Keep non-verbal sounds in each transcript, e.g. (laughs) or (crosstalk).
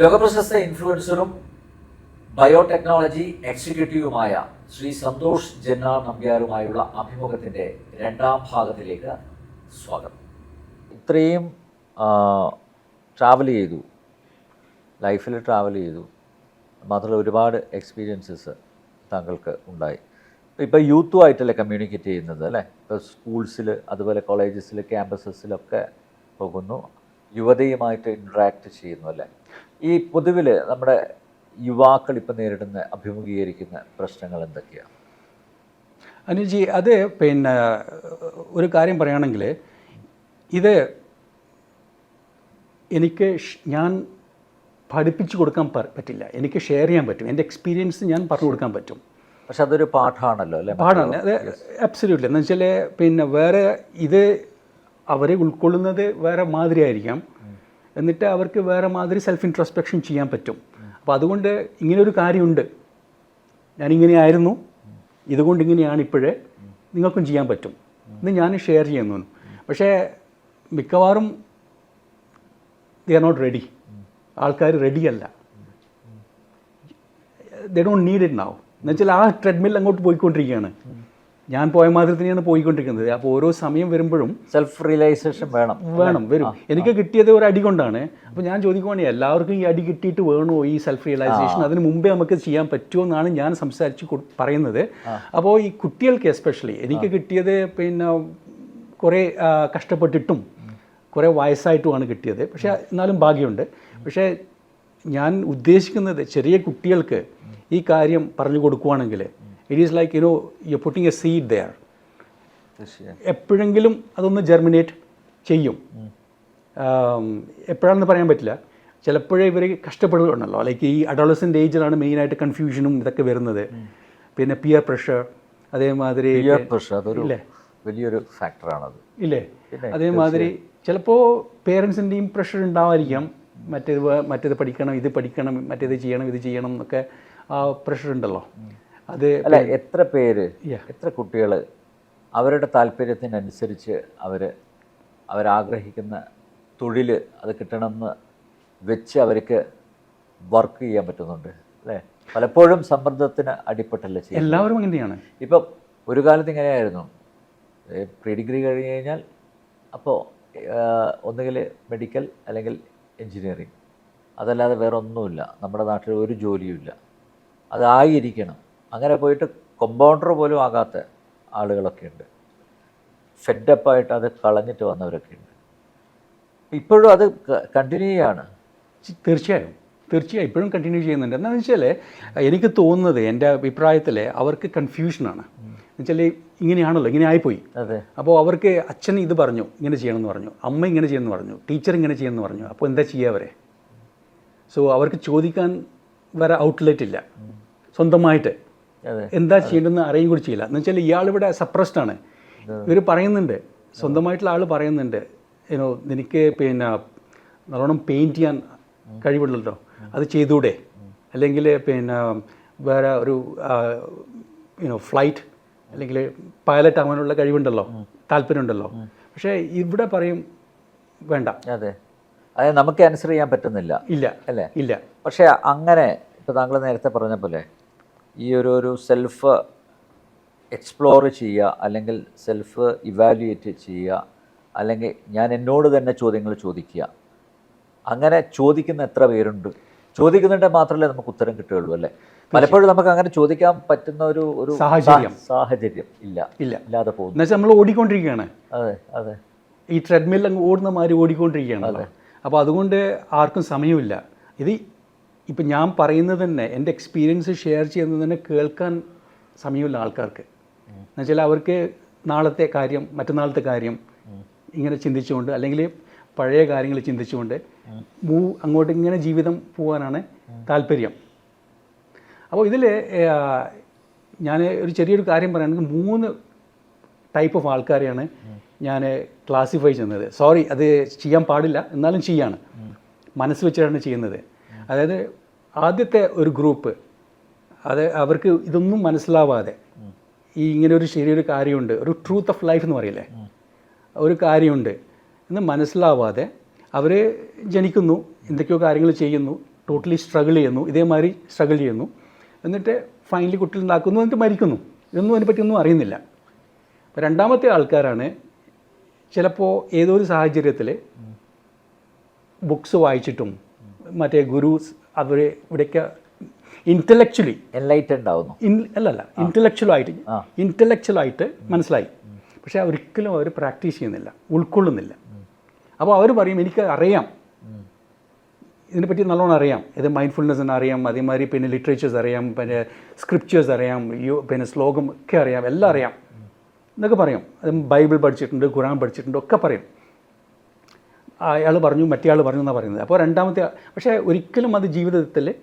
ലോകപ്രശസ്ത ഇൻഫ്ലുവൻസറും ബയോടെക്നോളജി എക്സിക്യൂട്ടീവുമായ ശ്രീ സന്തോഷ് ജന്നാർ നമ്പ്യാരുമായുള്ള അഭിമുഖത്തിന്റെ രണ്ടാം ഭാഗത്തിലേക്ക് സ്വാഗതം. ഇത്രയും ട്രാവൽ ചെയ്തു. ലൈഫിൽ ട്രാവൽ ചെയ്തു. മാത്രമല്ല ഒരുപാട് എക്സ്പീരിയൻസസ് താങ്കൾക്ക് ഉണ്ടായി. ഇപ്പോൾ യൂത്തുമായിട്ടല്ലേ കമ്മ്യൂണിക്കേറ്റ് ചെയ്യുന്നത് അല്ലേ? ഇപ്പോൾ സ്കൂൾസിൽ അതുപോലെ കോളേജസിൽ ക്യാമ്പസസിലൊക്കെ പോകുന്നു. യുവതയുമായിട്ട് ഇൻട്രാക്ട് ചെയ്യുന്നു അല്ലേ? ഈ പൊതുവിൽ നമ്മുടെ യുവാക്കൾ ഇപ്പം നേരിടുന്ന അഭിമുഖീകരിക്കുന്ന പ്രശ്നങ്ങൾ എന്തൊക്കെയാണ് അനുജി അത് പിന്നെ ഒരു കാര്യം പറയുകയാണെങ്കിൽ ഇത് എനിക്ക് ഞാൻ പഠിപ്പിച്ചു കൊടുക്കാൻ പറ്റില്ല. എനിക്ക് ഷെയർ ചെയ്യാൻ പറ്റും. എന്റെ എക്സ്പീരിയൻസ് ഞാൻ പറഞ്ഞു കൊടുക്കാൻ പറ്റും. പക്ഷെ അതൊരു പാഠമാണല്ലോ അല്ലേ? പാഠമാണ് അത് അബ്സല്യൂട്ട്ലി എന്ന് വെച്ചാൽ പിന്നെ വേറെ ഇത് അവരെ ഉൾക്കൊള്ളുന്നത് വേറെ മാതിരി ആയിരിക്കാം എന്നിട്ട് അവർക്ക് വേറെ മാതിരി സെൽഫ് ഇൻട്രോസ്പെക്ഷൻ ചെയ്യാൻ പറ്റും. അപ്പോൾ അതുകൊണ്ട് ഇങ്ങനൊരു കാര്യമുണ്ട്. ഞാനിങ്ങനെയായിരുന്നു ഇതുകൊണ്ട് ഇങ്ങനെയാണ് ഇപ്പോഴേ നിങ്ങൾക്കും ചെയ്യാൻ പറ്റും. ഇത് ഞാൻ ഷെയർ ചെയ്യുന്നു. പക്ഷേ മിക്കവാറും ദി ആർ നോട്ട് റെഡി ആൾക്കാർ റെഡിയല്ല they don't need it now എന്നുവെച്ചാൽ ആ ട്രെഡ്മിൽ അങ്ങോട്ട് പോയിക്കൊണ്ടിരിക്കുകയാണ്. ഞാൻ പോയ മാതിരി തന്നെയാണ് പോയിക്കൊണ്ടിരിക്കുന്നത്. അപ്പോൾ ഓരോ സമയം വരുമ്പോഴും സെൽഫ് റിയലൈസേഷൻ വേണം വേണം വരും. എനിക്ക് കിട്ടിയത് ഒരു അടി കൊണ്ടാണ്. അപ്പോൾ ഞാൻ ചോദിക്കുവാണെങ്കിൽ എല്ലാവർക്കും ഈ അടി കിട്ടിയിട്ട് വേണോ ഈ സെൽഫ് റിയലൈസേഷൻ അതിന് മുമ്പേ നമുക്ക് ചെയ്യാൻ പറ്റുമോ എന്നാണ് ഞാൻ സംസാരിച്ച് പറയുന്നത്. അപ്പോൾ ഈ കുട്ടികൾക്ക് എസ്പെഷ്യലി എനിക്ക് കിട്ടിയത് പിന്നെ കുറേ കഷ്ടപ്പെട്ടിട്ടും കുറേ വയസ്സായിട്ടുമാണ് കിട്ടിയത്. പക്ഷേ എന്നാലും ഭാഗ്യമുണ്ട്. പക്ഷേ ഞാൻ ഉദ്ദേശിക്കുന്നത് ചെറിയ കുട്ടികൾക്ക് ഈ കാര്യം പറഞ്ഞു കൊടുക്കുവാണെങ്കിൽ it is like you know you putting a seed there എപ്പോഴെങ്കിലും അതൊന്ന് ജെർമിനേറ്റ് ചെയ്യും. എപ്പോഴാണെന്ന് പറയാൻ പറ്റില്ല. ചിലപ്പോഴേ ഇവർ കഷ്ടപ്പെടുന്നുണ്ടല്ലോ ലൈക്ക് ഈ അഡോളസിന്റെ ഏജിലാണ് മെയിനായിട്ട് കൺഫ്യൂഷനും ഇതൊക്കെ വരുന്നത്. പിന്നെ പിയർ പ്രഷർ അതേമാതിരി പിയർ പ്രഷർ അതൊരു? വലിയൊരു ഫാക്ടറാണത് ഇല്ലേ? അതേമാതിരി ചിലപ്പോൾ പേരൻസിന്റെയും പ്രഷർ ഉണ്ടാവാതിരിക്കാം മറ്റേത് മറ്റേത് പഠിക്കണം ഇത് പഠിക്കണം മറ്റേത് ചെയ്യണം ഇത് ചെയ്യണം എന്നൊക്കെ ആ പ്രഷർ ഉണ്ടല്ലോ. അത് അല്ല എത്ര പേര് എത്ര കുട്ടികൾ അവരുടെ താല്പര്യത്തിനനുസരിച്ച് അവർ അവരാഗ്രഹിക്കുന്ന തൊഴിൽ അത് കിട്ടണമെന്ന് വെച്ച് അവർക്ക് വർക്ക് ചെയ്യാൻ പറ്റുന്നുണ്ട് അല്ലേ? പലപ്പോഴും സമ്മർദ്ദത്തിന് അടിപ്പെട്ടല്ലേ ചെയ്യും എല്ലാവരും അങ്ങനെയാണ്. ഇപ്പം ഒരു കാലത്ത് ഇങ്ങനെയായിരുന്നു. പ്രീ ഡിഗ്രി കഴിഞ്ഞ് കഴിഞ്ഞാൽ അപ്പോൾ ഒന്നുകിൽ മെഡിക്കൽ അല്ലെങ്കിൽ എൻജിനീയറിങ് അതല്ലാതെ വേറൊന്നുമില്ല. നമ്മുടെ നാട്ടിൽ ഒരു ജോലിയുമില്ല. അതായിരിക്കണം. അങ്ങനെ പോയിട്ട് കൊമ്പൗണ്ടർ പോലും ആകാത്ത ആളുകളൊക്കെ ഉണ്ട്. ഫെഡപ്പായിട്ട് അത് കളഞ്ഞിട്ട് വന്നവരൊക്കെ ഉണ്ട്. ഇപ്പോഴും അത് കണ്ടിന്യൂ ചെയ്യാണ്. തീർച്ചയായും. തീർച്ചയായും ഇപ്പോഴും കണ്ടിന്യൂ ചെയ്യുന്നുണ്ട്. എന്താണെന്ന് വെച്ചാൽ എനിക്ക് തോന്നുന്നത് എന്റെ അഭിപ്രായത്തിൽ അവർക്ക് കൺഫ്യൂഷനാണ് എന്നുവെച്ചാൽ ഇങ്ങനെയാണല്ലോ ഇങ്ങനെ ആയിപ്പോയി അതെ. അപ്പോൾ അവർക്ക് അച്ഛൻ ഇത് പറഞ്ഞു ഇങ്ങനെ ചെയ്യണമെന്ന് പറഞ്ഞു. അമ്മ ഇങ്ങനെ ചെയ്യണമെന്ന് പറഞ്ഞു. ടീച്ചർ ഇങ്ങനെ ചെയ്യണമെന്ന് പറഞ്ഞു. അപ്പോൾ എന്താ ചെയ്യുക അവരെ? സോ അവർക്ക് ചോദിക്കാൻ വേറെ ഔട്ട്ലെറ്റ് ഇല്ല. സ്വന്തമായിട്ട്. എന്താ ചെയ്യേണ്ടതെന്ന് അറിയും കൂടി ചെയ്യില്ല. എന്ന് വെച്ചാൽ ഇയാളിവിടെ സപ്രസ്ഡ് ആണ്. ഇവർ പറയുന്നുണ്ട്. സ്വന്തമായിട്ടുള്ള ആൾ പറയുന്നുണ്ട്. ഏനോ നിനക്ക് പിന്നെ നല്ലോണം പെയിന്റ് ചെയ്യാൻ കഴിവുള്ളല്ലോ അത് ചെയ്തൂടെ അല്ലെങ്കിൽ പിന്നെ വേറെ ഒരു യുനോ ഫ്ലൈറ്റ് അല്ലെങ്കിൽ പൈലറ്റ് ആവാനുള്ള കഴിവുണ്ടല്ലോ. താല്പര്യമുണ്ടല്ലോ. പക്ഷേ ഇവിടെ പറയും വേണ്ട. അതെ. അതെ നമുക്ക് ആൻസർ ചെയ്യാൻ പറ്റുന്നില്ല. ഇല്ല. അല്ലേ? ഇല്ല. പക്ഷേ അങ്ങനെ ഇപ്പോൾ താങ്കൾ നേരത്തെ പറഞ്ഞ പോലെ ഈ ഒരു ഒരു സെൽഫ് എക്സ്പ്ലോർ ചെയ്യുക അല്ലെങ്കിൽ സെൽഫ് ഇവാലുവേറ്റ് ചെയ്യുക അല്ലെങ്കിൽ ഞാൻ എന്നോട് തന്നെ ചോദ്യങ്ങൾ ചോദിക്കുക. അങ്ങനെ ചോദിക്കുന്ന എത്ര പേരുണ്ട്? ചോദിക്കുന്നുണ്ടെങ്കിൽ മാത്രമല്ലേ നമുക്ക് ഉത്തരം കിട്ടുകയുള്ളൂ അല്ലേ? പലപ്പോഴും നമുക്ക് അങ്ങനെ ചോദിക്കാൻ പറ്റുന്ന ഒരു ഒരു സാഹചര്യം. സാഹചര്യം ഇല്ല. ഇല്ല. ഇല്ലാതെ പോകുന്നു. എന്നുവെച്ചാൽ നമ്മൾ ഓടിക്കൊണ്ടിരിക്കുകയാണ്. അതെ അതെ. ഈ ട്രെഡ്മിൽ അങ്ങ് ഓടുന്ന മാതിരി ഓടിക്കൊണ്ടിരിക്കുകയാണ് അതെ. അപ്പോൾ അതുകൊണ്ട് ആർക്കും സമയമില്ല. ഇത് ഇപ്പം ഞാൻ പറയുന്നത് തന്നെ എന്റെ എക്സ്പീരിയൻസ് ഷെയർ ചെയ്യുന്നത് തന്നെ കേൾക്കാൻ സമയമില്ല ആൾക്കാർക്ക്. എന്നുവെച്ചാൽ അവർക്ക് നാളത്തെ കാര്യം മറ്റന്നാളത്തെ കാര്യം ഇങ്ങനെ ചിന്തിച്ചുകൊണ്ട് അല്ലെങ്കിൽ പഴയ കാര്യങ്ങൾ ചിന്തിച്ചുകൊണ്ട് മൂ അങ്ങോട്ട് ഇങ്ങനെ ജീവിതം പോകാനാണ് താല്പര്യം. അപ്പോൾ ഇതിൽ ഞാൻ ഒരു ചെറിയൊരു കാര്യം പറയുകയാണെങ്കിൽ മൂന്ന് ടൈപ്പ് ഓഫ് ആൾക്കാരെയാണ് ഞാൻ ക്ലാസിഫൈ ചെയ്യുന്നത്. സോറി അത് ചെയ്യാൻ പാടില്ല. എന്നാലും ചെയ്യാണ്. മനസ്സ് വെച്ചിട്ടാണ് ചെയ്യുന്നത്. അതായത് ആദ്യത്തെ ഒരു ഗ്രൂപ്പ് അത് അവർക്ക് ഇതൊന്നും മനസ്സിലാവാതെ ഈ ഇങ്ങനെ ഒരു ശരിയൊരു കാര്യമുണ്ട് ഒരു ട്രൂത്ത് ഓഫ് ലൈഫ് എന്ന് പറയില്ലേ? ഒരു കാര്യമുണ്ട് എന്ന് മനസ്സിലാവാതെ അവർ ജനിക്കുന്നു എന്തൊക്കെയോ കാര്യങ്ങൾ ചെയ്യുന്നു ടോട്ടലി സ്ട്രഗിൾ ചെയ്യുന്നു ഇതേമാതിരി സ്ട്രഗിൾ ചെയ്യുന്നു. എന്നിട്ട് ഫൈനലി കുട്ടികൾ ഉണ്ടാക്കുന്നു എന്നിട്ട് മരിക്കുന്നു. ഇതൊന്നും അതിനെപ്പറ്റിയൊന്നും അറിയുന്നില്ല. അപ്പോൾ രണ്ടാമത്തെ ആൾക്കാരാണ് ചിലപ്പോൾ ഏതോ ഒരു സാഹചര്യത്തിൽ ബുക്സ് വായിച്ചിട്ടും മറ്റേ ഗുരു അവർ ഇവിടെയൊക്കെ ഇന്റലക്ച്വലി എൻലൈറ്റഡ് ആവുന്നു. അല്ലല്ല ഇന്റലക്ച്വലായിട്ട്. ഇന്റലക്ച്വലായിട്ട് മനസ്സിലായി. പക്ഷേ ഒരിക്കലും അവർ പ്രാക്ടീസ് ചെയ്യുന്നില്ല ഉൾക്കൊള്ളുന്നില്ല. അപ്പോൾ അവർ പറയും എനിക്ക് അറിയാം. ഇതിനെപ്പറ്റി നല്ലോണം അറിയാം. ഇത് മൈൻഡ്ഫുൾനെസ് അറിയാം അതേമാതിരി പിന്നെ ലിറ്ററേച്ചേഴ്സ് അറിയാം പിന്നെ സ്ക്രിപ്റ്റേഴ്സ് അറിയാം യോ പിന്നെ ശ്ലോകം ഒക്കെ അറിയാം എല്ലാം അറിയാം. എന്നൊക്കെ പറയും. അത് ബൈബിൾ പഠിച്ചിട്ടുണ്ട് ഖുറാൻ പഠിച്ചിട്ടുണ്ട് ഒക്കെ പറയും. അയാൾ പറഞ്ഞു മറ്റേ ആൾ പറഞ്ഞു എന്നാണ് പറയുന്നത്. അപ്പോൾ രണ്ടാമത്തെ പക്ഷേ ഒരിക്കലും അത് ജീവിതത്തിൽ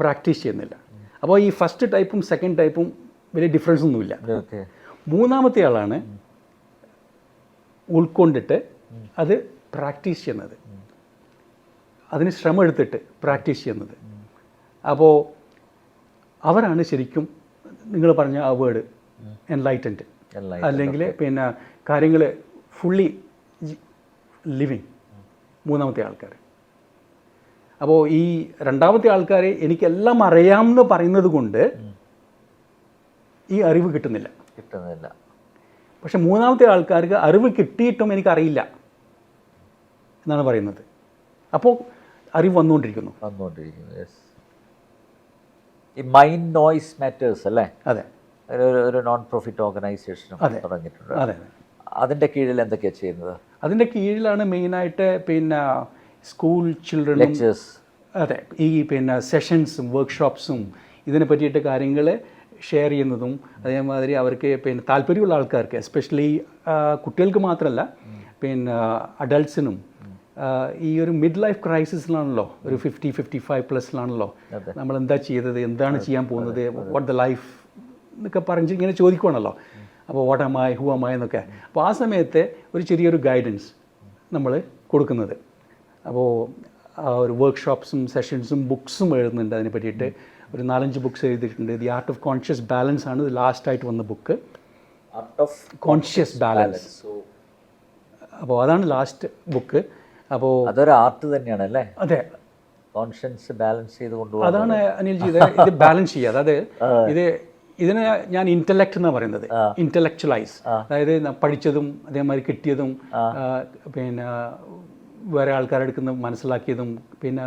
പ്രാക്ടീസ് ചെയ്യുന്നില്ല. അപ്പോൾ ഈ ഫസ്റ്റ് ടൈപ്പും സെക്കൻഡ് ടൈപ്പും വലിയ ഡിഫറൻസ് ഒന്നുമില്ല. മൂന്നാമത്തെ ആളാണ് ഉൾക്കൊണ്ടിട്ട് അത് പ്രാക്ടീസ് ചെയ്യുന്നത്. അതിന് ശ്രമം എടുത്തിട്ട് പ്രാക്ടീസ് ചെയ്യുന്നത്. അപ്പോൾ അവരാണ് ശരിക്കും നിങ്ങൾ പറഞ്ഞ ആ വേർഡ് എൻലൈറ്റൻഡ് അല്ലെങ്കിൽ പിന്നെ കാര്യങ്ങൾ ഫുള്ളി ലിവിങ് മൂന്നാമത്തെ ആൾക്കാർ അപ്പോൾ ഈ രണ്ടാമത്തെ ആൾക്കാരെ എനിക്കെല്ലാം അറിയാമെന്ന് പറയുന്നത് കൊണ്ട് ഈ അറിവ് കിട്ടുന്നില്ല. കിട്ടുന്നില്ല. പക്ഷെ മൂന്നാമത്തെ ആൾക്കാർക്ക് അറിവ് കിട്ടിയിട്ടും എനിക്കറിയില്ല എന്നാണ് പറയുന്നത്. അപ്പോൾ അറിവ് വന്നുകൊണ്ടിരിക്കുന്നു. വന്നുകൊണ്ടിരിക്കുന്നു യെസ് ഈ മൈൻഡ് നോയ്സ് മാറ്റേഴ്സ് അല്ലേ? അതെ. ഒരു നോൺ പ്രോഫിറ്റ് ഓർഗനൈസേഷനും അതെ. തുടങ്ങിയിട്ടുണ്ട്. അതെ. അതിന്റെ കീഴിൽ എന്തൊക്കെയാണ് ചെയ്യുന്നത്? അതിന്റെ കീഴിലാണ് മെയിനായിട്ട് പിന്നെ സ്കൂൾ ചിൽഡ്രൻ ലെക്ചേഴ്സ് അതെ ഈ പിന്നെ സെഷൻസും വർക്ക്ഷോപ്സും ഇതിനെ പറ്റിയിട്ട് കാര്യങ്ങൾ ഷെയർ ചെയ്യുന്നതും അതേമാതിരി അവർക്ക് പിന്നെ താല്പര്യമുള്ള ആൾക്കാർക്ക് എസ്പെഷ്യലി കുട്ടികൾക്ക് മാത്രമല്ല പിന്നെ അഡൾട്ട്സിനും ഈ ഒരു മിഡ് ലൈഫ് ക്രൈസിസിലാണല്ലോ ഒരു ഫിഫ്റ്റി ഫിഫ്റ്റി ഫൈവ് പ്ലസ്സിലാണല്ലോ നമ്മൾ എന്താ ചെയ്തത് എന്താണ് ചെയ്യാൻ പോകുന്നത് വാട്ട് ദ ലൈഫ് എന്നൊക്കെ പറഞ്ഞ് ഇങ്ങനെ ചോദിക്കുവാണല്ലോ. അപ്പോൾ ഓട്ടമായി ഹൂവമായി എന്നൊക്കെ. അപ്പോൾ ആ സമയത്ത് ഒരു ചെറിയൊരു ഗൈഡൻസ് നമ്മൾ കൊടുക്കുന്നത്. അപ്പോൾ ആ ഒരു വർക്ക്ഷോപ്സും സെഷൻസും ബുക്സും എഴുതുന്നുണ്ട് അതിനെ പറ്റിയിട്ട്. ഒരു നാലഞ്ച് ബുക്സ് എഴുതിയിട്ടുണ്ട്. The art of conscious balance ആണ് ഇത് ലാസ്റ്റായിട്ട് വന്ന book art of conscious balance അപ്പോൾ അതാണ് ലാസ്റ്റ് ബുക്ക് അപ്പോൾ അതൊരു ആർട്ട് തന്നെയാണ് അല്ലേ? അതെ. കോൺഷ്യൻസ് ബാലൻസ് ചെയ്ത് കൊണ്ടുപോകും അതാണ് അനിൽജി ഇത് ഇത് ബാലൻസ് ചെയ്യുക. അതായത് (laughs) ഇത് ഇതിനെ ഞാൻ ഇന്റലക്ട് എന്നാ പറയുന്നത്. ഇന്റലക്ച്വലൈസ് അതായത് പഠിച്ചതും അതേമാതിരി കിട്ടിയതും പിന്നെ വേറെ ആൾക്കാരുടെ അടുക്കുന്ന മനസ്സിലാക്കിയതും പിന്നെ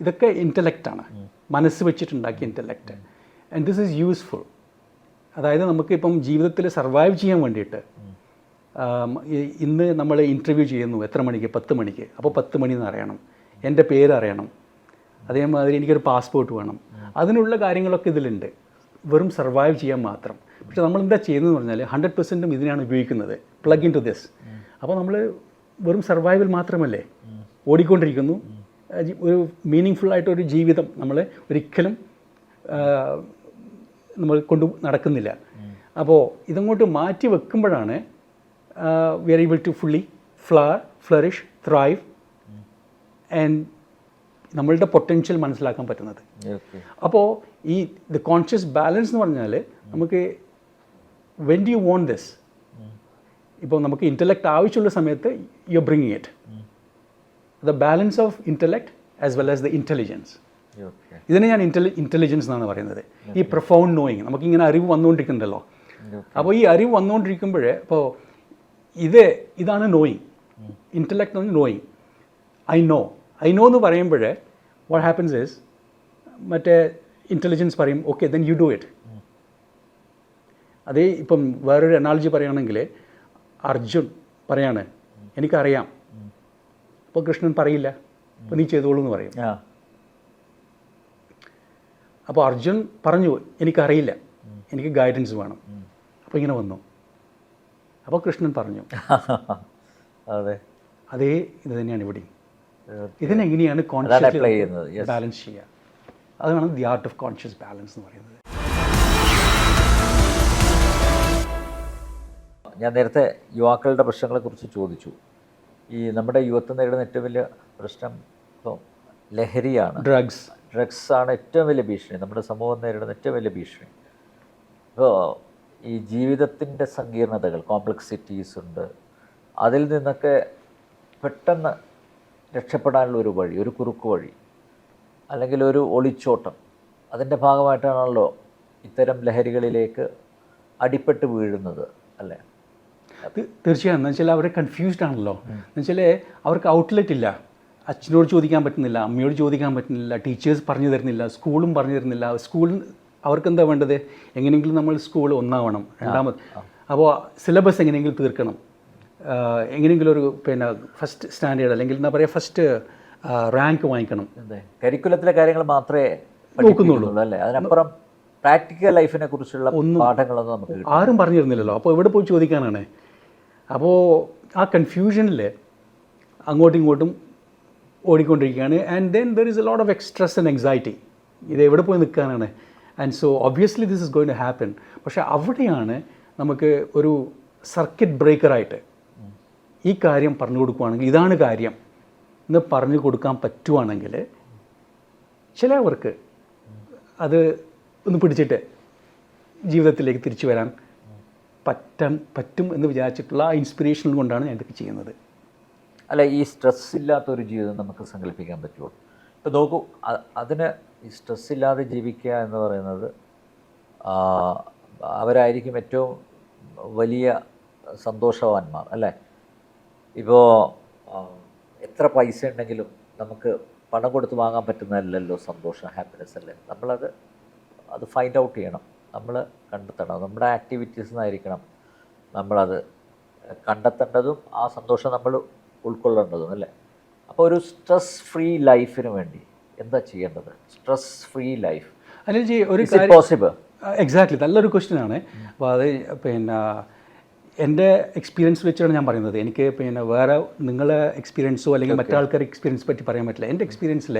ഇതൊക്കെ ഇന്റലക്റ്റാണ് മനസ്സ് വെച്ചിട്ടുണ്ടാക്കിയ intellect and this is useful അതായത് നമുക്കിപ്പം ജീവിതത്തിൽ സർവൈവ് ചെയ്യാൻ വേണ്ടിയിട്ട് ഇന്ന് നമ്മൾ ഇന്റർവ്യൂ ചെയ്യുന്നു. എത്ര മണിക്ക്? പത്ത് മണിക്ക്. അപ്പോൾ പത്ത് മണി എന്ന് അറിയണം. എന്റെ പേര് അറിയണം അതേമാതിരി എനിക്കൊരു പാസ്പോർട്ട് വേണം. അതിനുള്ള കാര്യങ്ങളൊക്കെ ഇതിലുണ്ട്. വെറും സർവൈവ് ചെയ്യാൻ മാത്രം. പക്ഷെ നമ്മൾ എന്താ ചെയ്യുന്നതെന്ന് പറഞ്ഞാൽ ഹൺഡ്രഡ് പെർസെന്റും ഇതിനാണ് ഉപയോഗിക്കുന്നത്. പ്ലഗ് ഇൻ ടു ദിസ് അപ്പോൾ നമ്മൾ വെറും സർവൈവൽ മാത്രമല്ലേ? ഓടിക്കൊണ്ടിരിക്കുന്നു. ഒരു മീനിങ് ഫുൾ ആയിട്ടൊരു ജീവിതം നമ്മൾ ഒരിക്കലും നമ്മൾ കൊണ്ട് നടക്കുന്നില്ല. അപ്പോൾ ഇതങ്ങോട്ട് മാറ്റി വെക്കുമ്പോഴാണ് we are able to fully flower flourish thrive and നമ്മളുടെ പൊട്ടൻഷ്യൽ മനസ്സിലാക്കാൻ പറ്റുന്നത്. അപ്പോൾ ഈ ദ കോൺഷ്യസ് ബാലൻസ് എന്ന് പറഞ്ഞാൽ നമുക്ക് when do you want this ഇപ്പോൾ നമുക്ക് ഇന്റലക്റ്റ് ആവശ്യമുള്ള സമയത്ത് you bringing it the balance of intellect as well as the intelligence ഇതിനെ ഞാൻ ഇന്റലി ഇന്റലിജൻസ് എന്നാണ് പറയുന്നത്. ഈ പ്രൊഫൗണ്ട് നോയിങ് നമുക്കിങ്ങനെ അറിവ് വന്നുകൊണ്ടിരിക്കുന്നുണ്ടല്ലോ. അപ്പോൾ ഈ അറിവ് വന്നുകൊണ്ടിരിക്കുമ്പോഴേ അപ്പോൾ ഇത് ഇതാണ് നോയിങ് ഇന്റലക്ട് എന്ന് knowing I know I know എന്ന് പറയുമ്പോൾ വാട്ട് ഹാപ്പൻസ് ഇസ് മറ്റേ ഇന്റലിജൻസ് പറയും okay then you do it അതേ ഇപ്പം വേറൊരു അനാളജി പറയുകയാണെങ്കിൽ അർജുൻ പറയാണ് എനിക്കറിയാം. അപ്പോൾ കൃഷ്ണൻ പറയില്ല അപ്പോൾ നീ ചെയ്തോളൂ എന്ന് പറയും. അപ്പോൾ അർജുൻ പറഞ്ഞു എനിക്കറിയില്ല എനിക്ക് ഗൈഡൻസ് വേണം. അപ്പോൾ ഇങ്ങനെ വന്നു. അപ്പോൾ കൃഷ്ണൻ പറഞ്ഞു (laughs) അതെ. അതേ ഇത് തന്നെയാണ് Okay. ഇതിനെങ്ങനെയാണ് കോൺസെപ്റ്റ് കോൺഷ്യസ് ബാലൻസ് ചെയ്യുക? അതാണ് the art of conscious balance എന്ന് പറയുന്നത്. ഞാൻ നേരത്തെ യുവാക്കളുടെ പ്രശ്നങ്ങളെക്കുറിച്ച് ചോദിച്ചു. ഈ നമ്മുടെ യുവത്വം നേരിടുന്ന ഏറ്റവും വലിയ പ്രശ്നം ഇപ്പോൾ ലഹരിയാണ്. ഡ്രഗ്സ് ഡ്രഗ്സ് ആണ് ഏറ്റവും വലിയ ഭീഷണി. നമ്മുടെ സമൂഹം നേരിടുന്ന ഏറ്റവും വലിയ ഭീഷണി. ഇപ്പോൾ ഈ ജീവിതത്തിന്റെ സങ്കീർണതകൾ കോംപ്ലക്സിറ്റീസ് ഉണ്ട്. അതിൽ നിന്നൊക്കെ പെട്ടെന്ന് രക്ഷപ്പെടാനുള്ള ഒരു വഴി ഒരു കുറുക്ക് വഴി അല്ലെങ്കിൽ ഒരു ഒളിച്ചോട്ടം. അതിന്റെ ഭാഗമായിട്ടാണല്ലോ ഇത്തരം ലഹരികളിലേക്ക് അടിപ്പെട്ട് വീഴുന്നത് അല്ലേ? തീർച്ചയായും. എന്ന് വെച്ചാൽ അവർ കൺഫ്യൂസ്ഡ് ആണല്ലോ. എന്ന് വെച്ചാൽ അവർക്ക് ഔട്ട്ലെറ്റ് ഇല്ല. അച്ഛനോട് ചോദിക്കാൻ പറ്റുന്നില്ല അമ്മയോട് ചോദിക്കാൻ പറ്റുന്നില്ല ടീച്ചേഴ്സ് പറഞ്ഞു തരുന്നില്ല സ്കൂളും പറഞ്ഞു തരുന്നില്ല. സ്കൂളിൽ അവർക്ക് എന്താ വേണ്ടത്? എങ്ങനെയെങ്കിലും നമ്മൾ സ്കൂൾ ഒന്നാവണം രണ്ടാമത്. അപ്പോൾ സിലബസ് എങ്ങനെയെങ്കിലും തീർക്കണം. എങ്ങനെയെങ്കിലും ഒരു പിന്നെ ഫസ്റ്റ് സ്റ്റാൻഡേർഡ് അല്ലെങ്കിൽ എന്താ പറയുക ഫസ്റ്റ് റാങ്ക് വാങ്ങിക്കണം. കരിക്കുലത്തിലെ കാര്യങ്ങൾ മാത്രമേ നോക്കുന്നുള്ളൂ. അല്ലേ? അതിനപ്പുറം പ്രാക്ടിക്കൽ ലൈഫിനെ കുറിച്ചുള്ള പാഠങ്ങളൊന്നും നമുക്ക് ആരും പറഞ്ഞു തരുന്നില്ലല്ലോ അപ്പോൾ എവിടെ പോയി ചോദിക്കാനാണ്? അപ്പോൾ ആ കൺഫ്യൂഷനിൽ അങ്ങോട്ടും ഇങ്ങോട്ടും ഓടിക്കൊണ്ടിരിക്കുകയാണ്. And then there is a lot of stress and anxiety ഇത് എവിടെ പോയി നിൽക്കാനാണ്? And so obviously this is going to happen പക്ഷേ അവിടെയാണ് നമുക്ക് ഒരു സർക്കിറ്റ് ബ്രേക്കറായിട്ട് ഈ കാര്യം പറഞ്ഞു കൊടുക്കുകയാണെങ്കിൽ ഇതാണ് കാര്യം. എന്ന് പറഞ്ഞു കൊടുക്കാൻ പറ്റുവാണെങ്കിൽ ചിലവർക്ക് അത് ഒന്ന് പിടിച്ചിട്ട് ജീവിതത്തിലേക്ക് തിരിച്ചു വരാൻ പറ്റാൻ പറ്റും എന്ന് വിചാരിച്ചിട്ടുള്ള ആ ഇൻസ്പിറേഷൻ കൊണ്ടാണ് ഞാൻ ഇതൊക്കെ ചെയ്യുന്നത്. അല്ല ഈ സ്ട്രെസ് ഇല്ലാത്ത ഒരു ജീവിതം നമുക്ക് സങ്കല്പിക്കാൻ പറ്റുമോ ഇപ്പോൾ നോക്കൂ അതിന് ഈ സ്ട്രെസ് ഇല്ലാതെ ജീവിക്കുക എന്ന് പറയുന്നത് അവരായിരിക്കും ഏറ്റവും വലിയ സന്തോഷവാന്മാർ അല്ലേ? ഇപ്പോൾ എത്ര പൈസ ഉണ്ടെങ്കിലും നമുക്ക് പണം കൊടുത്ത് വാങ്ങാൻ പറ്റുന്നതല്ലല്ലോ സന്തോഷം ഹാപ്പിനെസ് അല്ലേ? നമ്മളത് അത് ഫൈൻഡ് ഔട്ട് ചെയ്യണം. നമ്മൾ കണ്ടെത്തണം. നമ്മുടെ ആക്ടിവിറ്റീസ് നിന്നായിരിക്കണം നമ്മളത് കണ്ടെത്തേണ്ടതും ആ സന്തോഷം നമ്മൾ ഉൾക്കൊള്ളേണ്ടതും അല്ലേ? അപ്പോൾ ഒരു സ്ട്രെസ് ഫ്രീ ലൈഫിന് വേണ്ടി എന്താ ചെയ്യേണ്ടത്? സ്ട്രെസ് ഫ്രീ ലൈഫ് അനിൽജി ഒരു പോസിബിൾ എക്സാക്ട്ലി നല്ലൊരു ക്വസ്റ്റ്യൻ ആണ്. അപ്പോൾ അത് പിന്നെ എന്റെ എക്സ്പീരിയൻസ് വെച്ചാണ് ഞാൻ പറയുന്നത്. എനിക്ക് പിന്നെ വേറെ നിങ്ങളെ എക്സ്പീരിയൻസോ അല്ലെങ്കിൽ മറ്റാൾക്കാരുടെ എക്സ്പീരിയൻസ് പറ്റി പറയാൻ പറ്റില്ല. എന്റെ എക്സ്പീരിയൻസിൽ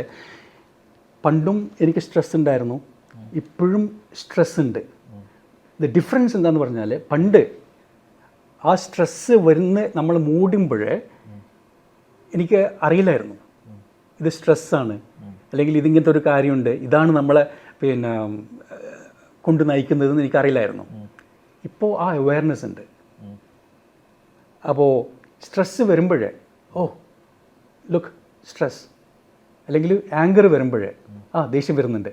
പണ്ടും എനിക്ക് സ്ട്രെസ് ഉണ്ടായിരുന്നു ഇപ്പോഴും സ്ട്രെസ് ഉണ്ട് ദ ഡിഫറൻസ് എന്താണെന്ന് പറഞ്ഞാൽ പണ്ട് ആ സ്ട്രെസ്സ് വരുന്ന നമ്മൾ മൂടുമ്പോൾ എനിക്ക് അറിയില്ലായിരുന്നു. ഇത് സ്ട്രെസ്സാണ് അല്ലെങ്കിൽ ഇതിങ്ങനത്തെ ഒരു കാര്യമുണ്ട്. ഇതാണ് നമ്മളെ പിന്നെ കൊണ്ട് നയിക്കുന്നതെന്ന് എനിക്കറിയില്ലായിരുന്നു ഇപ്പോൾ ആ അവയർനെസ് ഉണ്ട് അപ്പോൾ സ്ട്രെസ്സ് വരുമ്പോൾ ഓ ലുക്ക് സ്ട്രെസ് അല്ലെങ്കിൽ ആങ്കർ വരുമ്പോൾ ആ ദേഷ്യം വരുന്നുണ്ട്.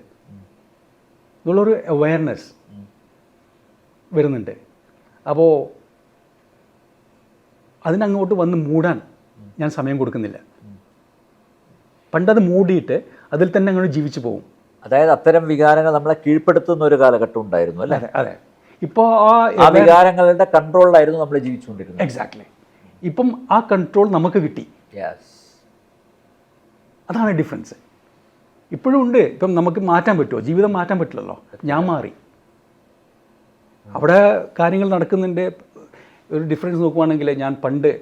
ഇതുള്ളൊരു അവയർനെസ് വരുന്നുണ്ട്. അപ്പോൾ അതിനങ്ങോട്ട് വന്ന് മൂടാൻ ഞാൻ സമയം കൊടുക്കുന്നില്ല. പണ്ടത് മൂടിയിട്ട് അതിൽ തന്നെ അങ്ങോട്ട് ജീവിച്ചു പോകും. അതായത് അത്തരം വികാരങ്ങൾ നമ്മളെ കീഴ്പ്പെടുത്തുന്ന ഒരു കാലഘട്ടം ഉണ്ടായിരുന്നു അല്ലേ? അതെ അതെ. ഇപ്പോൾ ആ വികാരങ്ങളുടെ കൺട്രോളിലായിരുന്നു നമ്മൾ ജീവിച്ചുകൊണ്ടിരുന്നത്. എക്സാക്ട്ലി ഇപ്പം ആ കൺട്രോൾ നമുക്ക് കിട്ടി. അതാണ് ഡിഫറൻസ് ഇപ്പോഴും ഉണ്ട്. ഇപ്പം നമുക്ക് മാറ്റാൻ പറ്റുമോ ജീവിതം മാറ്റാൻ പറ്റില്ലല്ലോ. ഞാൻ മാറി. അവിടെ കാര്യങ്ങൾ നടക്കുന്നുണ്ട്. ഒരു ഡിഫറൻസ് നോക്കുവാണെങ്കിൽ ഞാൻ പണ്ട്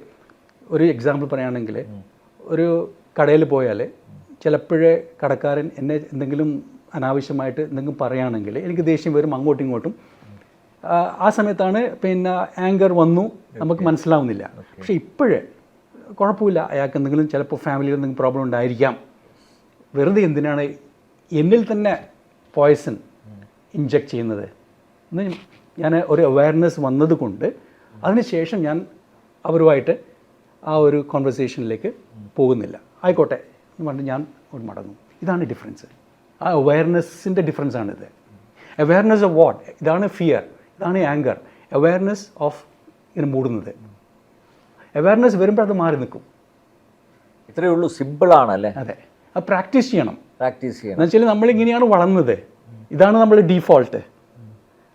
ഒരു എക്സാമ്പിൾ പറയുകയാണെങ്കിൽ ഒരു കടയിൽ പോയാൽ ചിലപ്പോഴേ കടക്കാരൻ എന്നെ എന്തെങ്കിലും അനാവശ്യമായിട്ട് എന്തെങ്കിലും പറയുകയാണെങ്കിൽ എനിക്ക് ദേഷ്യം വരും അങ്ങോട്ടും ഇങ്ങോട്ടും. ആ, സമയത്താണ് പിന്നെ ആങ്കർ വന്നു. നമുക്ക് മനസ്സിലാവുന്നില്ല. പക്ഷേ ഇപ്പോഴേ കുഴപ്പമില്ല. അയാൾക്ക് എന്തെങ്കിലും ചിലപ്പോൾ ഫാമിലിയിൽ എന്തെങ്കിലും പ്രോബ്ലം ഉണ്ടായിരിക്കാം. വെറുതെ എന്തിനാണ് എന്നിൽ തന്നെ പോയ്സൺ ഇഞ്ചെക്ട് ചെയ്യുന്നത്? എന്ന് ഞാൻ ഒരു അവയർനെസ് വന്നതുകൊണ്ട് അതിനുശേഷം ഞാൻ അവരുമായിട്ട് ആ ഒരു കോൺവെർസേഷനിലേക്ക് പോകുന്നില്ല. ആയിക്കോട്ടെ. എന്ന് പറഞ്ഞിട്ട് ഞാൻ ഒരു മടങ്ങും. ഇതാണ് ഡിഫറൻസ് ആ അവയർനെസ്സിന്റെ ഡിഫറൻസ് ആണിത്. അവയർനെസ് ഓഫ് വാട്ട് ഇതാണ് ഫിയർ ഇതാണ് ആങ്കർ അവയർനെസ് ഓഫ് ഇങ്ങനെ മൂടുന്നത്. അവയർനെസ് വരുമ്പോൾ അത് മാറി നിൽക്കും. ഇത്രയേ ഉള്ളൂ സിമ്പിളാണ് അല്ലേ അതെ. അത് പ്രാക്ടീസ് ചെയ്യണം. പ്രാക്ടീസ് ചെയ്യണം. എന്ന് വെച്ചാൽ നമ്മളിങ്ങനെയാണ് വളർന്നത്. ഇതാണ് നമ്മൾ ഡീഫോൾട്ട്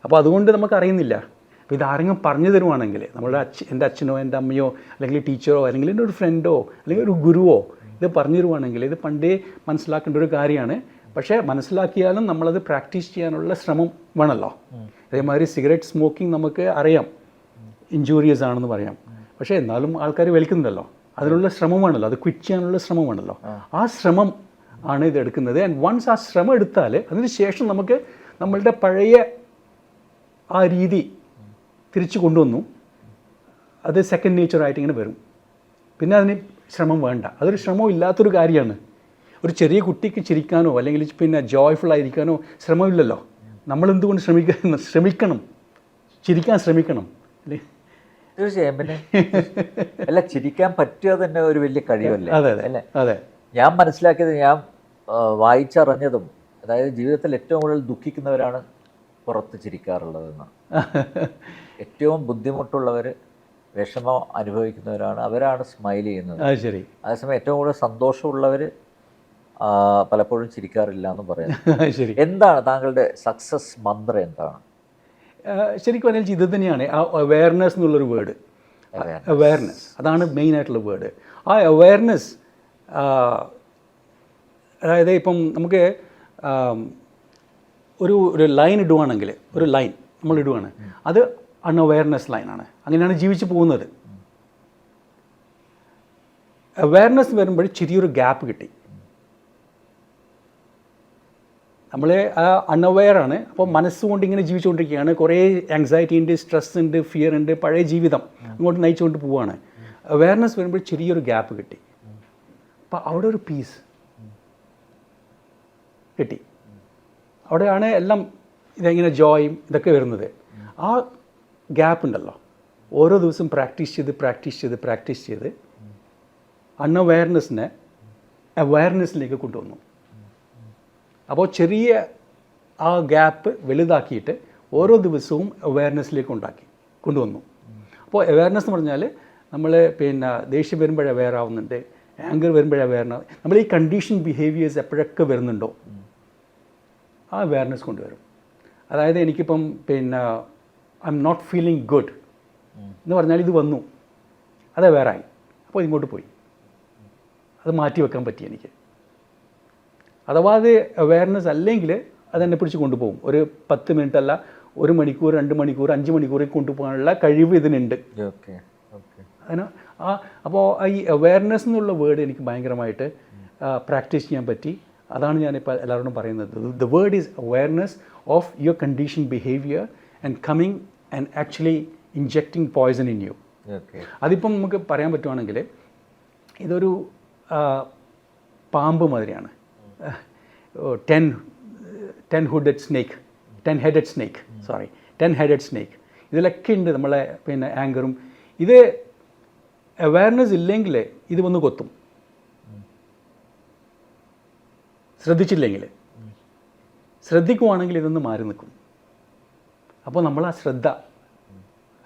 അപ്പോൾ അതുകൊണ്ട് നമുക്ക് അറിയുന്നില്ല. അപ്പോൾ ഇതാരെങ്കിലും പറഞ്ഞു തരുവാണെങ്കിൽ നമ്മുടെ അച്ഛ എന്റെ അച്ഛനോ എന്റെ അമ്മയോ അല്ലെങ്കിൽ ടീച്ചറോ അല്ലെങ്കിൽ എന്റെ ഒരു ഫ്രണ്ടോ അല്ലെങ്കിൽ ഒരു ഗുരുവോ ഇത് പറഞ്ഞു തരുവാണെങ്കിൽ ഇത് പണ്ടേ മനസ്സിലാക്കേണ്ട ഒരു കാര്യമാണ്. പക്ഷേ മനസ്സിലാക്കിയാലും നമ്മളത് പ്രാക്ടീസ് ചെയ്യാനുള്ള ശ്രമം വേണമല്ലോ. അതേമാതിരി സിഗരറ്റ് സ്മോക്കിംഗ് നമുക്ക് അറിയാം. ഇഞ്ചൂറിയസ് ആണെന്ന് പറയാം. പക്ഷേ എന്നാലും ആൾക്കാർ വലിക്കുന്നുണ്ടല്ലോ. അതിനുള്ള ശ്രമമാണല്ലോ അത് ക്വിറ്റ് ചെയ്യാനുള്ള ശ്രമമാണല്ലോ ആ. ശ്രമം ആണ് ഇത് എടുക്കുന്നത്. ആൻഡ് വൺസ് ആ ശ്രമം എടുത്താൽ അതിനുശേഷം നമുക്ക് നമ്മളുടെ പഴയ ആ രീതി തിരിച്ചു കൊണ്ടുവന്നു. അത് സെക്കൻഡ് നേച്ചറായിട്ട് ഇങ്ങനെ വരും. പിന്നെ അതിന് ശ്രമം വേണ്ട. അതൊരു ശ്രമം ഇല്ലാത്തൊരു കാര്യമാണ്. ഒരു ചെറിയ കുട്ടിക്ക് ചിരിക്കാനോ അല്ലെങ്കിൽ പിന്നെ ജോയ്ഫുൾ ആയിരിക്കാനോ ശ്രമമില്ലല്ലോ. നമ്മൾ എന്തുകൊണ്ട് ശ്രമിക്ക ശ്രമിക്കണം? ചിരിക്കാൻ ശ്രമിക്കണം അല്ലേ? തീർച്ചയായും പിന്നെ അല്ല ചിരിക്കാൻ പറ്റുക തന്നെ ഒരു വലിയ കഴിവല്ലേ? അതെ അതെ അല്ലേ? അതെ. ഞാൻ മനസ്സിലാക്കിയത് ഞാൻ വായിച്ചറിഞ്ഞതും അതായത് ജീവിതത്തിൽ ഏറ്റവും കൂടുതൽ ദുഃഖിക്കുന്നവരാണ് പുറത്ത് ചിരിക്കാറുള്ളതെന്ന്. (laughs) ഏറ്റവും ബുദ്ധിമുട്ടുള്ളവർ വിഷമം അനുഭവിക്കുന്നവരാണ് അവരാണ് സ്മൈൽ ചെയ്യുന്നത്. അത് ശരി. അതേസമയം ഏറ്റവും കൂടുതൽ സന്തോഷമുള്ളവർ പലപ്പോഴും ചിരിക്കാറില്ല എന്ന് പറയാം (laughs) ശരി. എന്താണ് താങ്കളുടെ സക്സസ് മന്ത്രം എന്താണ്? ശരിക്കും പറഞ്ഞാൽ ഇത് തന്നെയാണ്. ആ അവയർനെസ് എന്നുള്ളൊരു വേർഡ്. അവയർനെസ് അതാണ് മെയിൻ ആയിട്ടുള്ള വേർഡ് ആ അവയർനെസ് അതായത് ഇപ്പം നമുക്ക് ഒരു ഒരു ലൈൻ ഇടുവാണെങ്കിൽ ഒരു ലൈൻ നമ്മൾ ഇടുവാണ്. അത് അൺഅവയർനെസ് ലൈനാണ് അങ്ങനെയാണ് ജീവിച്ചു പോകുന്നത്. അവയർനെസ് വരുമ്പോൾ ചെറിയൊരു ഗ്യാപ്പ് കിട്ടി. നമ്മൾ അൺഅവെയറാണ് അപ്പോൾ മനസ്സുകൊണ്ട് ഇങ്ങനെ ജീവിച്ചുകൊണ്ടിരിക്കുകയാണ്. കുറേ ആങ്സൈറ്റി ഉണ്ട് സ്ട്രെസ് ഉണ്ട് ഫിയർ ഉണ്ട് പഴയ ജീവിതം അങ്ങോട്ട് നയിച്ചുകൊണ്ട് പോവുകയാണ് അവയർനെസ് വരുമ്പോൾ ചെറിയൊരു ഗ്യാപ്പ് കിട്ടി. അപ്പോൾ അവിടെ ഒരു പീസ് കിട്ടി. അവിടെയാണ് എല്ലാം ഇതെങ്ങനെ ജോയും ഇതൊക്കെ വരുന്നത്. ആ ഗ്യാപ്പ് ഉണ്ടല്ലോ. ഓരോ ദിവസം പ്രാക്ടീസ് ചെയ്ത് പ്രാക്ടീസ് ചെയ്ത് പ്രാക്ടീസ് ചെയ്ത് അൺഅവെയർനെസ്സിനെ അവയർനെസ്സിലേക്ക് കൊണ്ടുവന്നു. അപ്പോൾ ചെറിയ ആ ഗ്യാപ്പ് വലുതാക്കിയിട്ട് ഓരോ ദിവസവും അവയർനെസ്സിലേക്ക് ഉണ്ടാക്കി കൊണ്ടുവന്നു. അപ്പോൾ അവയർനെസ് എന്ന് പറഞ്ഞാൽ നമ്മൾ പിന്നെ ദേഷ്യം വരുമ്പോഴേ അവെയർ ആവുന്നുണ്ട് ആങ്കർ വരുമ്പോഴേ അവെയർ നമ്മൾ ഈ കണ്ടീഷൻ ബിഹേവിയേഴ്സ് എപ്പോഴൊക്കെ വരുന്നുണ്ടോ ആ അവയർനെസ് കൊണ്ടുവരും. അതായത് എനിക്കിപ്പം പിന്നെ I'm not feeling good എന്ന് പറഞ്ഞാൽ ഇത് വന്നു അത് വേറായി അപ്പോൾ ഇങ്ങോട്ട് പോയി. അത് മാറ്റി വെക്കാൻ പറ്റി എനിക്ക്. അഥവാ അത് അവയർനെസ് അല്ലെങ്കിൽ അതെന്നെ പിടിച്ച് കൊണ്ടുപോകും. ഒരു പത്ത് മിനിറ്റ് അല്ല ഒരു മണിക്കൂർ രണ്ട് മണിക്കൂർ അഞ്ച് മണിക്കൂറിൽ കൊണ്ടുപോകാനുള്ള കഴിവ് ഇതിനുണ്ട്. അതിന് ആ അപ്പോൾ ഈ അവയർനെസ് എന്നുള്ള വേർഡ് എനിക്ക് ഭയങ്കരമായിട്ട് പ്രാക്ടീസ് ചെയ്യാൻ പറ്റി. അതാണ് ഞാനിപ്പോൾ എല്ലാവരോടും പറയുന്നത്. The word is awareness of your condition behaviour and coming and actually injecting poison in you അതിപ്പം നമുക്ക് പറയാൻ പറ്റുവാണെങ്കിൽ ഇതൊരു പാമ്പ് മാതിരിയാണ്. Ten ten hooded snake ten headed snake sorry ten headed snake ഇതിലൊക്കെ ഉണ്ട് നമ്മളെ പിന്നെ ആങ്കറും ഇത് അവയർനെസ് ഇല്ലെങ്കിൽ ഇത് വന്ന് കൊത്തും. ശ്രദ്ധിച്ചില്ലെങ്കിൽ ശ്രദ്ധിക്കുവാണെങ്കിൽ ഇതൊന്ന് മാറി നിൽക്കും. അപ്പോൾ നമ്മൾ ആ ശ്രദ്ധ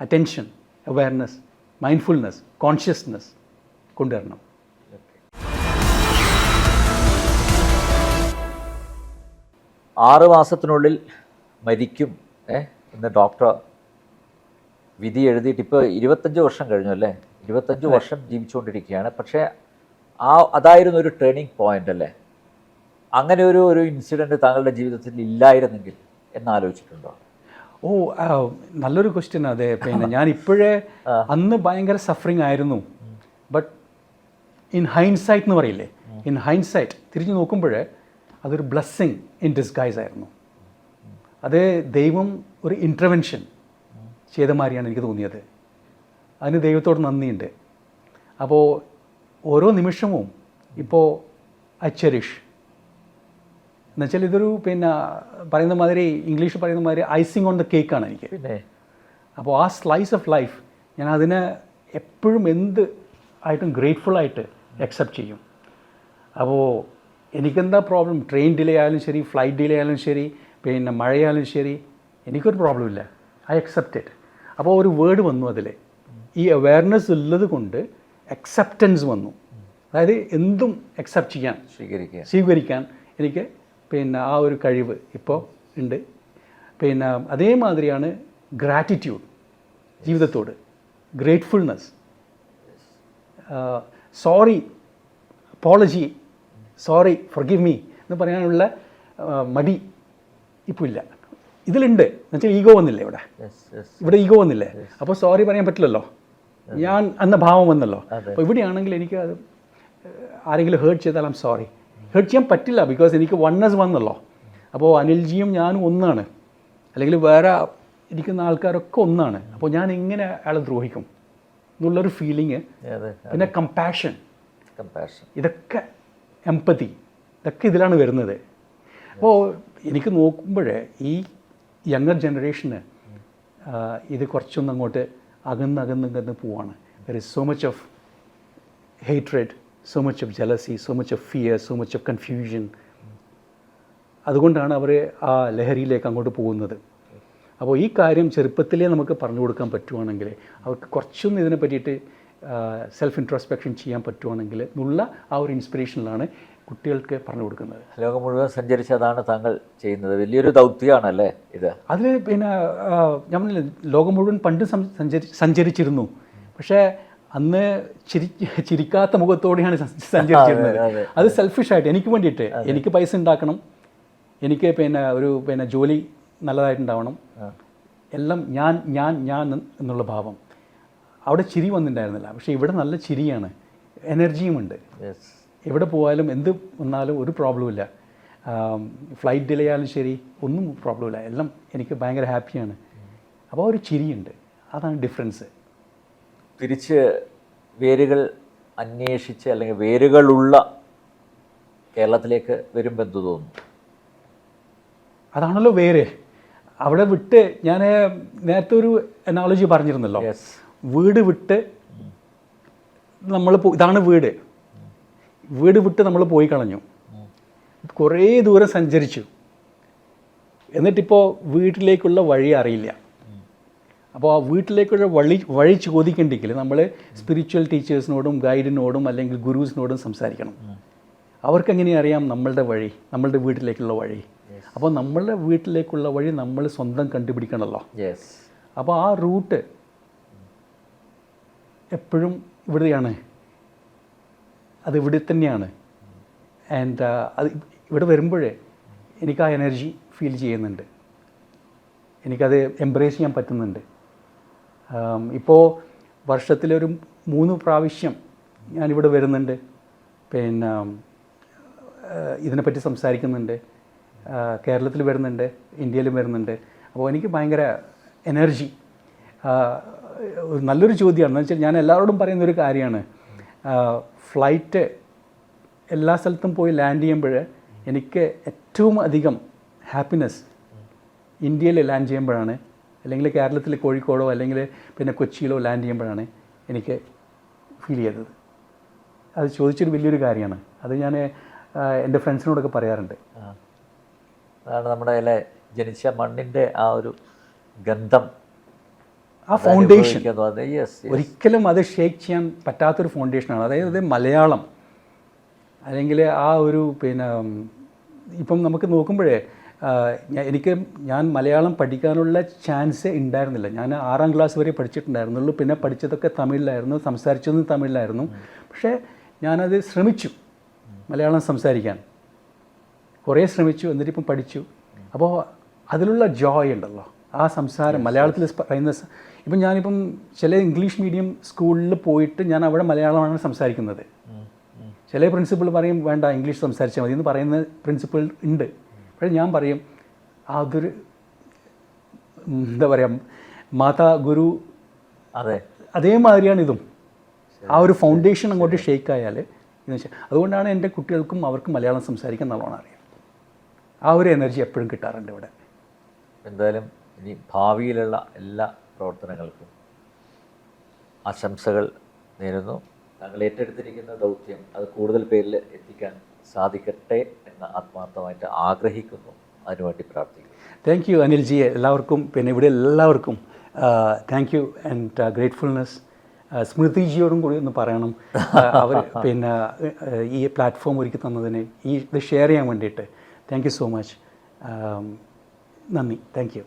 അറ്റൻഷൻ അവയർനെസ് മൈൻഡ്ഫുൾനെസ് കോൺഷ്യസ്നെസ് കൊണ്ടുവരണം. ആറ് മാസത്തിനുള്ളിൽ മരിക്കും ഏ എന്ന് ഡോക്ടർ വിധി എഴുതിയിട്ട് ഇപ്പോൾ ഇരുപത്തഞ്ച് വർഷം കഴിഞ്ഞു അല്ലേ? ഇരുപത്തഞ്ച് വർഷം ജീവിച്ചുകൊണ്ടിരിക്കുകയാണ്. പക്ഷേ ആ അതായിരുന്നു ഒരു ടേണിംഗ് പോയിന്റ് അല്ലേ? അങ്ങനെ ഒരു ഒരു ഇൻസിഡന്റ് താങ്കളുടെ ജീവിതത്തിൽ ഇല്ലായിരുന്നെങ്കിൽ എന്നാലോചിച്ചിട്ടുണ്ടോ ഓ നല്ലൊരു ക്വസ്റ്റ്യൻ അതെ. പിന്നെ ഞാൻ ഇപ്പോഴേ അന്ന് ഭയങ്കര സഫറിങ് ആയിരുന്നു. ബട്ട് ഇൻ ഹൈൻസൈറ്റ് എന്ന് പറയില്ലേ? ഇൻ ഹൈൻസൈറ്റ് തിരിഞ്ഞു നോക്കുമ്പോൾ അതൊരു ബ്ലെസ്സിങ് ഇൻ ഡിസ്ഗൈസ് ആയിരുന്നു. അത് ദൈവം ഒരു ഇന്റർവെൻഷൻ ചെയ്ത മാതിരിയാണ് എനിക്ക് തോന്നിയത്. അതിന് ദൈവത്തോട് നന്ദിയുണ്ട്. അപ്പോൾ ഓരോ നിമിഷവും ഇപ്പോൾ അച്ചരിഷ് എന്നുവെച്ചാൽ ഇതൊരു പിന്നെ പറയുന്ന മാതിരി ഇംഗ്ലീഷ് പറയുന്ന മാതിരി ഐസിങ് ഓൺ ദ കേക്കാണ് എനിക്ക്. അപ്പോൾ ആ സ്ലൈസ് ഓഫ് ലൈഫ് ഞാൻ അതിനെ എപ്പോഴും എന്ത് ആയിട്ടും ഗ്രേറ്റ്ഫുൾ ആയിട്ട് അക്സെപ്റ്റ് ചെയ്യും. അപ്പോൾ എനിക്കെന്താ പ്രോബ്ലം ട്രെയിൻ ഡിലേ ആയാലും ശരി ഫ്ലൈറ്റ് ഡിലേ ആയാലും ശരി പിന്നെ മഴയായാലും ശരി എനിക്കൊരു പ്രോബ്ലം ഇല്ല. ഐ അക്സെപ്റ്റഡ് അപ്പോൾ ഒരു വേർഡ് വന്നു അതിൽ ഈ അവയർനെസ് ഉള്ളത് കൊണ്ട് അക്സെപ്റ്റൻസ് വന്നു. അതായത് എന്തും അക്സെപ്റ്റ് ചെയ്യാൻ സ്വീകരിക്കാൻ. സ്വീകരിക്കാൻ എനിക്ക് പിന്നെ ആ ഒരു കഴിവ് ഇപ്പോൾ ഉണ്ട്. പിന്നെ അതേമാതിരിയാണ് ഗ്രാറ്റിറ്റ്യൂഡ് ജീവിതത്തോട്. Gratefulness sorry apology sorry forgive me എന്ന് പറയാനുള്ള മടി ഇപ്പോൾ ഇല്ല. ഇതിലുണ്ട്. എന്നുവെച്ചാൽ ഈഗോ വന്നില്ലേ ഇവിടെ? ഇവിടെ ഈഗോ വന്നില്ലേ? അപ്പോൾ സോറി പറയാൻ പറ്റില്ലല്ലോ. ഞാൻ എന്ന ഭാവം വന്നല്ലോ. അപ്പോൾ ഇവിടെയാണെങ്കിൽ എനിക്ക് അത് ആരെങ്കിലും ഹേർട്ട് ചെയ്താൽ ഐം സോറി ഹേർട്ട് ചെയ്യാൻ പറ്റില്ല ബിക്കോസ് എനിക്ക് വണ്ണസ് വന്നല്ലോ അപ്പോൾ അനിൽജിയും ഞാനും ഒന്നാണ്. അല്ലെങ്കിൽ വേറെ ഇരിക്കുന്ന ആൾക്കാരൊക്കെ ഒന്നാണ്. അപ്പോൾ ഞാൻ എങ്ങനെ അയാളെ ദ്രോഹിക്കും? എന്നുള്ളൊരു ഫീലിങ് പിന്നെ കമ്പാഷൻ കമ്പാഷൻ ഇതൊക്കെ എമ്പതി ഇതൊക്കെ ഇതിലാണ് വരുന്നത്. അപ്പോൾ എനിക്ക് നോക്കുമ്പോൾ ഈ യങ്ങർ ജനറേഷന് ഇത് കുറച്ചൊന്നും അങ്ങോട്ട് അകന്ന് അകന്ന് പോവാണ്. There is so much of hatred so much of jealousy so much of fear so much of confusion അതുകൊണ്ടാണ് അവർ ആ ലഹരിയിലേക്ക് അങ്ങോട്ട് പോകുന്നത്. അപ്പോൾ ഈ കാര്യം ചെറുപ്പത്തിലേ നമുക്ക് പറഞ്ഞു കൊടുക്കാൻ പറ്റുവാണെങ്കിൽ അവർക്ക് കുറച്ചൊന്നും ഇതിനെ പറ്റിയിട്ട് സെൽഫ് ഇൻട്രോസ്പെക്ഷൻ ചെയ്യാൻ പറ്റുവാണെങ്കിൽ എന്നുള്ള ആ ഒരു ഇൻസ്പിറേഷനിലാണ് കുട്ടികൾക്ക് പറഞ്ഞു കൊടുക്കുന്നത്. ലോകം മുഴുവൻ സഞ്ചരിച്ചതാണ് താങ്കൾ ചെയ്യുന്നത്. വലിയൊരു ദൗത്യമാണല്ലേ ഇത്? അതിൽ പിന്നെ ഞാൻ ലോകം മുഴുവൻ പണ്ട് സഞ്ചരി സഞ്ചരിച്ചിരുന്നു. പക്ഷേ അന്ന് ചിരി ചിരിക്കാത്ത മുഖത്തോടെയാണ് സഞ്ചരിച്ചിരുന്നത്. അത് സെൽഫിഷ് അത്. സെൽഫിഷായിട്ട് എനിക്ക് വേണ്ടിയിട്ട്. എനിക്ക് പൈസ ഉണ്ടാക്കണം. എനിക്ക് പിന്നെ ഒരു പിന്നെ ജോലി നല്ലതായിട്ടുണ്ടാവണം. എല്ലാം ഞാൻ ഞാൻ ഞാൻ എന്നുള്ള ഭാവം. അവിടെ ചിരി വന്നിട്ടുണ്ടായിരുന്നില്ല. പക്ഷേ ഇവിടെ നല്ല ചിരിയാണ്. എനർജിയും ഉണ്ട്. യെസ് എവിടെ പോയാലും എന്ത് വന്നാലും ഒരു പ്രോബ്ലം ഇല്ല. ഫ്ലൈറ്റ് ഡിലേ ആയാലും ശരി ഒന്നും പ്രോബ്ലം ഇല്ല. എല്ലാം എനിക്ക് ഭയങ്കര ഹാപ്പിയാണ് അപ്പോൾ ഒരു ചിരിയുണ്ട്. അതാണ് ഡിഫറൻസ് തിരിച്ച് വേരുകൾ അന്വേഷിച്ച് അല്ലെങ്കിൽ വേരുകളുള്ള കേരളത്തിലേക്ക് വരുമ്പോൾ എന്ത് തോന്നുന്നു അതാണല്ലോ വേര്. അവിടെ വിട്ട് ഞാൻ നേരത്തെ ഒരു അനോളജി പറഞ്ഞിരുന്നല്ലോ. യെസ് വീട് വിട്ട് നമ്മൾ ഇതാണ് വീട്. വീട് വിട്ട് നമ്മൾ പോയി കളഞ്ഞു. കുറേ ദൂരം സഞ്ചരിച്ചു. എന്നിട്ടിപ്പോൾ വീട്ടിലേക്കുള്ള വഴി അറിയില്ല. അപ്പോൾ ആ വീട്ടിലേക്കുള്ള വഴി വഴി ചോദിക്കേണ്ടെങ്കിൽ നമ്മൾ സ്പിരിച്വൽ ടീച്ചേഴ്സിനോടും ഗൈഡിനോടും അല്ലെങ്കിൽ ഗുരുസിനോടും സംസാരിക്കണം. അവർക്ക് എങ്ങനെ അറിയാം നമ്മളുടെ വഴി നമ്മളുടെ വീട്ടിലേക്കുള്ള വഴി? അപ്പോൾ നമ്മളുടെ വീട്ടിലേക്കുള്ള വഴി നമ്മൾ സ്വന്തം കണ്ടുപിടിക്കണമല്ലോ അപ്പോൾ ആ റൂട്ട് എപ്പോഴും ഇവിടെയാണ്. അത് ഇവിടെ തന്നെയാണ്. ആൻഡ് അത് ഇവിടെ വരുമ്പോഴേ എനിക്ക് ആ എനർജി ഫീൽ ചെയ്യുന്നുണ്ട്. എനിക്കത് എംബ്രേസ് ചെയ്യാൻ പറ്റുന്നുണ്ട്. ഇപ്പോൾ വർഷത്തിലൊരു മൂന്ന് പ്രാവശ്യം ഞാനിവിടെ വരുന്നുണ്ട്. പിന്നെ ഇതിനെപ്പറ്റി സംസാരിക്കുന്നുണ്ട്. കേരളത്തിൽ വരുന്നുണ്ട് ഇന്ത്യയിലും വരുന്നുണ്ട്. അപ്പോൾ എനിക്ക് ഭയങ്കര എനർജി നല്ലൊരു ചോദ്യമാണ്. എന്ന് വെച്ചാൽ ഞാൻ എല്ലാവരോടും പറയുന്ന ഒരു കാര്യമാണ്. ഫ്ലൈറ്റ് എല്ലാ സ്ഥലത്തും പോയി ലാൻഡ് ചെയ്യുമ്പോൾ എനിക്ക് ഏറ്റവും അധികം ഹാപ്പിനെസ് ഇന്ത്യയിൽ ലാൻഡ് ചെയ്യുമ്പോഴാണ്. അല്ലെങ്കിൽ കേരളത്തിൽ കോഴിക്കോടോ അല്ലെങ്കിൽ പിന്നെ കൊച്ചിയിലോ ലാൻഡ് ചെയ്യുമ്പോഴാണ് എനിക്ക് ഫീൽ ചെയ്തത്. അത് ചോദിച്ചൊരു വലിയൊരു കാര്യമാണ്. അത് ഞാൻ എന്റെ ഫ്രണ്ട്സിനോടൊക്കെ പറയാറുണ്ട്. അതാണ് നമ്മുടെ ജനിച്ച മണ്ണിന്റെ ആ ഒരു ഗന്ധം. ആ ഫൗണ്ടേഷൻ ഒരിക്കലും അത് ഷേക്ക് ചെയ്യാൻ പറ്റാത്തൊരു ഫൗണ്ടേഷനാണ് അതായത് മലയാളം. അല്ലെങ്കിൽ ആ ഒരു പിന്നെ ഇപ്പം നമുക്ക് നോക്കുമ്പോഴേ എനിക്ക് ഞാൻ മലയാളം പഠിക്കാനുള്ള ചാൻസ് ഉണ്ടായിരുന്നില്ല. ഞാൻ ആറാം ക്ലാസ് വരെ പഠിച്ചിട്ടുണ്ടായിരുന്നുള്ളൂ പിന്നെ പഠിച്ചതൊക്കെ തമിഴിലായിരുന്നു. സംസാരിച്ചതും തമിഴിലായിരുന്നു. പക്ഷേ ഞാനത് ശ്രമിച്ചു മലയാളം സംസാരിക്കാൻ. കുറേ ശ്രമിച്ചു എന്നിട്ട് എന്നിട്ടിപ്പം പഠിച്ചു. അപ്പോൾ അതിലുള്ള ജോയ് ഉണ്ടല്ലോ. ആ സംസാരം മലയാളത്തിൽ പറയുന്ന ഇപ്പം ഞാനിപ്പം ചില ഇംഗ്ലീഷ് മീഡിയം സ്കൂളിൽ പോയിട്ട് ഞാൻ അവിടെ മലയാളമാണ് സംസാരിക്കുന്നത്. ചില പ്രിൻസിപ്പൾ പറയും വേണ്ട ഇംഗ്ലീഷ് സംസാരിച്ചാൽ മതി എന്ന് പറയുന്ന പ്രിൻസിപ്പൾ ഉണ്ട്. പക്ഷേ ഞാൻ പറയും അതൊരു എന്താ പറയുക മാതാ ഗുരു അതെ. അതേമാതിരിയാണ് ഇതും ആ ഒരു ഫൗണ്ടേഷൻ അങ്ങോട്ട് ഷേക്ക് ആയാൽ എന്ന് വെച്ചാൽ അതുകൊണ്ടാണ് എന്റെ കുട്ടികൾക്കും അവർക്ക് മലയാളം സംസാരിക്കാൻ നല്ലോണം അറിയാം. ആ ഒരു എനർജി എപ്പോഴും കിട്ടാറുണ്ട് ഇവിടെ. എന്തായാലും ഇനി ഭാവിയിലുള്ള എല്ലാ പ്രവർത്തനങ്ങൾക്കും ആശംസകൾ നേരുന്നു. താങ്കൾ ഏറ്റെടുത്തിരിക്കുന്ന ദൗത്യം അത് കൂടുതൽ പേരിൽ എത്തിക്കാൻ സാധിക്കട്ടെ എന്ന് ആത്മാർത്ഥമായിട്ട് ആഗ്രഹിക്കുന്നു. അതിനുവേണ്ടി പ്രാർത്ഥിക്കുന്നു. താങ്ക് യു അനിൽജി എല്ലാവർക്കും പിന്നെ ഇവിടെ എല്ലാവർക്കും താങ്ക് യു ആൻഡ് ഗ്രേറ്റ്ഫുൾനെസ് സ്മൃതിജിയോടും കൂടി ഒന്ന് പറയണം. അവർ പിന്നെ ഈ പ്ലാറ്റ്ഫോം ഒരുക്കി തന്നതിന് ഈ ഇത് ഷെയർ ചെയ്യാൻ വേണ്ടിയിട്ട്. താങ്ക് യു സോ മച്ച് നന്ദി. Thank you